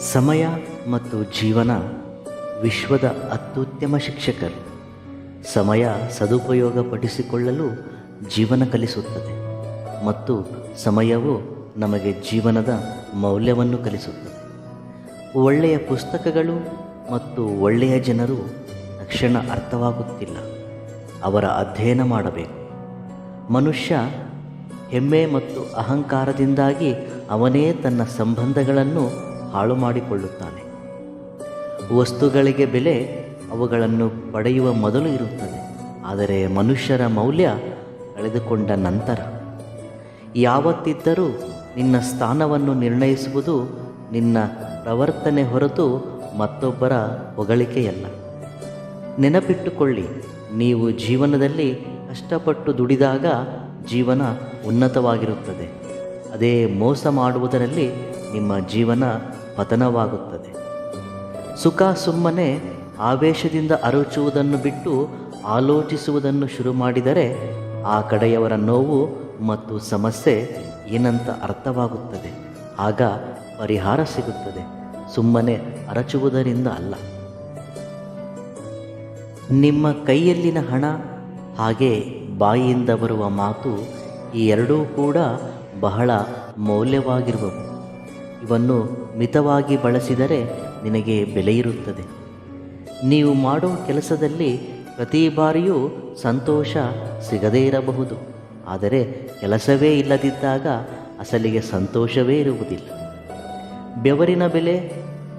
ಸಮಯ ಮತ್ತು ಜೀವನ ವಿಶ್ವದ ಅತ್ಯುತ್ತಮ ಶಿಕ್ಷಕರು. ಸಮಯ ಸದುಪಯೋಗ ಪಡಿಸಿಕೊಳ್ಳಲು ಜೀವನ ಕಲಿಸುತ್ತದೆ ಮತ್ತು ಸಮಯವು ನಮಗೆ ಜೀವನದ ಮೌಲ್ಯವನ್ನು ಕಲಿಸುತ್ತದೆ. ಒಳ್ಳೆಯ ಪುಸ್ತಕಗಳು ಮತ್ತು ಒಳ್ಳೆಯ ಜನರು ತಕ್ಷಣ ಅರ್ಥವಾಗುತ್ತಿಲ್ಲ. ಅವರ ಅಧ್ಯಯನ ಮಾಡಬೇಕು. ಮನುಷ್ಯ ಹೆಮ್ಮೆ ಮತ್ತು ಅಹಂಕಾರದಿಂದಾಗಿ ಅವನೇ ತನ್ನ ಸಂಬಂಧಗಳನ್ನು ಹಾಳು ಮಾಡಿಕೊಳ್ಳುತ್ತಾನೆ. ವಸ್ತುಗಳಿಗೆ ಬೆಲೆ ಅವುಗಳನ್ನು ಪಡೆಯುವ ಮೊದಲು ಇರುತ್ತದೆ. ಆದರೆ ಮನುಷ್ಯರ ಮೌಲ್ಯ ಕಳೆದುಕೊಂಡ ನಂತರ. ಯಾವತ್ತಿದ್ದರೂ ನಿನ್ನ ಸ್ಥಾನವನ್ನು ನಿರ್ಣಯಿಸುವುದು ನಿನ್ನ ಪ್ರವರ್ತನೆ ಹೊರತು ಮತ್ತೊಬ್ಬರ ಹೊಗಳಿಕೆಯಲ್ಲ. ನೆನಪಿಟ್ಟುಕೊಳ್ಳಿ, ನೀವು ಜೀವನದಲ್ಲಿ ಕಷ್ಟಪಟ್ಟು ದುಡಿದಾಗ ಜೀವನ ಉನ್ನತವಾಗಿರುತ್ತದೆ. ಅದೇ ಮೋಸ ಮಾಡುವುದರಲ್ಲಿ ನಿಮ್ಮ ಜೀವನ ಪತನವಾಗುತ್ತದೆ. ಸುಖ ಸುಮ್ಮನೆ ಆವೇಶದಿಂದ ಅರಚುವುದನ್ನು ಬಿಟ್ಟು ಆಲೋಚಿಸುವುದನ್ನು ಶುರು ಮಾಡಿದರೆ ಆ ಕಡೆಯವರ ನೋವು ಮತ್ತು ಸಮಸ್ಯೆ ಏನಂತ ಅರ್ಥವಾಗುತ್ತದೆ. ಆಗ ಪರಿಹಾರ ಸಿಗುತ್ತದೆ. ಸುಮ್ಮನೆ ಅರಚುವುದರಿಂದ ಅಲ್ಲ. ನಿಮ್ಮ ಕೈಯಲ್ಲಿನ ಹಣ, ಹಾಗೆ ಬಾಯಿಯಿಂದ ಬರುವ ಮಾತು ಈ ಎರಡೂ ಕೂಡ ಬಹಳ ಮೌಲ್ಯವಾಗಿರುವವು. ಇವನ್ನು ಮಿತವಾಗಿ ಬಳಸಿದರೆ ನಿನಗೆ ಬೆಲೆಯಿರುತ್ತದೆ. ನೀವು ಮಾಡುವ ಕೆಲಸದಲ್ಲಿ ಪ್ರತಿ ಬಾರಿಯೂ ಸಂತೋಷ ಸಿಗದೇ ಇರಬಹುದು. ಆದರೆ ಕೆಲಸವೇ ಇಲ್ಲದಿದ್ದಾಗ ಅಸಲಿಗೆ ಸಂತೋಷವೇ ಇರುವುದಿಲ್ಲ. ಬೆವರಿನ ಬೆಲೆ,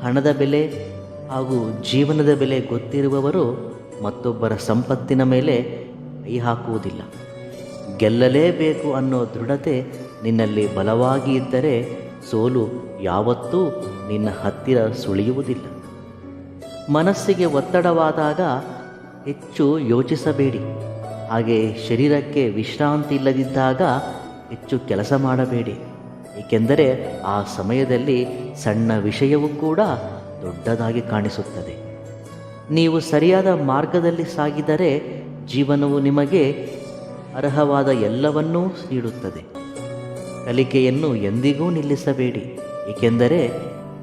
ಹಣದ ಬೆಲೆ ಹಾಗೂ ಜೀವನದ ಬೆಲೆ ಗೊತ್ತಿರುವವರು ಮತ್ತೊಬ್ಬರ ಸಂಪತ್ತಿನ ಮೇಲೆ ಕೈ ಹಾಕುವುದಿಲ್ಲ. ಗೆಲ್ಲಲೇಬೇಕು ಅನ್ನೋ ದೃಢತೆ ನಿನ್ನಲ್ಲಿ ಬಲವಾಗಿ ಇದ್ದರೆ ಸೋಲು ಯಾವತ್ತೂ ನಿನ್ನ ಹತ್ತಿರ ಸುಳಿಯುವುದಿಲ್ಲ. ಮನಸ್ಸಿಗೆ ಒತ್ತಡವಾದಾಗ ಹೆಚ್ಚು ಯೋಚಿಸಬೇಡಿ. ಹಾಗೆ ಶರೀರಕ್ಕೆ ವಿಶ್ರಾಂತಿ ಇಲ್ಲದಿದ್ದಾಗ ಹೆಚ್ಚು ಕೆಲಸ ಮಾಡಬೇಡಿ. ಏಕೆಂದರೆ ಆ ಸಮಯದಲ್ಲಿ ಸಣ್ಣ ವಿಷಯವೂ ಕೂಡ ದೊಡ್ಡದಾಗಿ ಕಾಣಿಸುತ್ತದೆ. ನೀವು ಸರಿಯಾದ ಮಾರ್ಗದಲ್ಲಿ ಸಾಗಿದರೆ ಜೀವನವು ನಿಮಗೆ ಅರ್ಹವಾದ ಎಲ್ಲವನ್ನೂ ನೀಡುತ್ತದೆ. ಕಲಿಕೆಯನ್ನು ಎಂದಿಗೂ ನಿಲ್ಲಿಸಬೇಡಿ. ಏಕೆಂದರೆ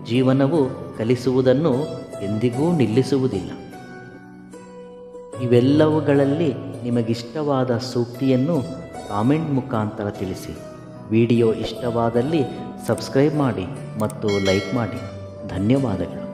ಜೀವನವು ಕಲಿಸುವುದನ್ನು ಎಂದಿಗೂ ನಿಲ್ಲಿಸುವುದಿಲ್ಲ. ಇವೆಲ್ಲವುಗಳಲ್ಲಿ ನಿಮಗಿಷ್ಟವಾದ ಸೂಕ್ತಿಯನ್ನು ಕಾಮೆಂಟ್ ಮುಖಾಂತರ ತಿಳಿಸಿ. ವಿಡಿಯೋ ಇಷ್ಟವಾದಲ್ಲಿ ಸಬ್ಸ್ಕ್ರೈಬ್ ಮಾಡಿ ಮತ್ತು ಲೈಕ್ ಮಾಡಿ. ಧನ್ಯವಾದಗಳು.